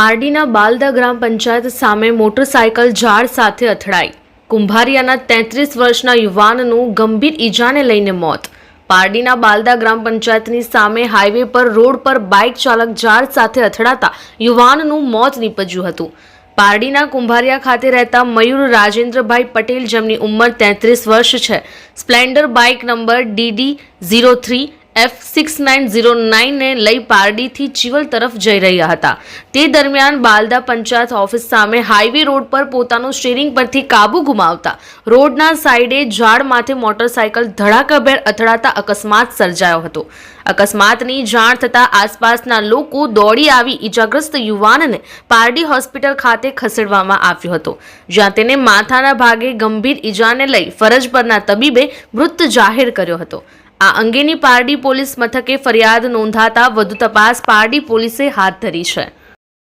પારડીના બાલદા ગ્રામ પંચાયત સામે મોટરસાયકલ ઝાડ સાથે અથડાઈ. કુંભારિયાના તેત્રીસ વર્ષના યુવાનનું ગંભીર ઈજાને લઈને મોત. પારડીના બાલદા ગ્રામ પંચાયતની સામે હાઈવે પર રોડ પર બાઇક ચાલક ઝાડ સાથે અથડાતા યુવાનનું મોત નીપજ્યું હતું. પારડીના કુંભારિયા ખાતે રહેતા મયુર રાજેન્દ્રભાઈ પટેલ જેમની ઉંમર તેત્રીસ વર્ષ છે. Splendor bike number D D zero three F six nine zero નાઇનને લઈ પારડીથી ચીવલ તરફ જઈ રહ્યા હતા. તે દરમિયાન બાલદા પંચાયત ઓફિસ સામે હાઈવે રોડ પર પોતાનું સ્ટીરિંગ પરથી કાબુ ગુમાવતા રોડના સાઈડે ઝાડ માથે મોટરસાયકલ ધડાકાભેર અથડાતા અકસ્માત સર્જાયો હતો. અકસ્માતની જાણ થતાં આસપાસના લોકો દોડી આવી ઈજાગ્રસ્ત યુવાનને પારડી હોસ્પિટલ ખાતે ખસેડવામાં આવ્યો હતો. જ્યાં તેને માથાના ભાગે ગંભીર ઈજાને લઈ ફરજ પરના તબીબે મૃત જાહેર કર્યો હતો. આ અંગેની પારડી પોલીસ મથકે ફરિયાદ નોંધાતા વધુ તપાસ પારડી પોલીસે હાથ ધરી છે.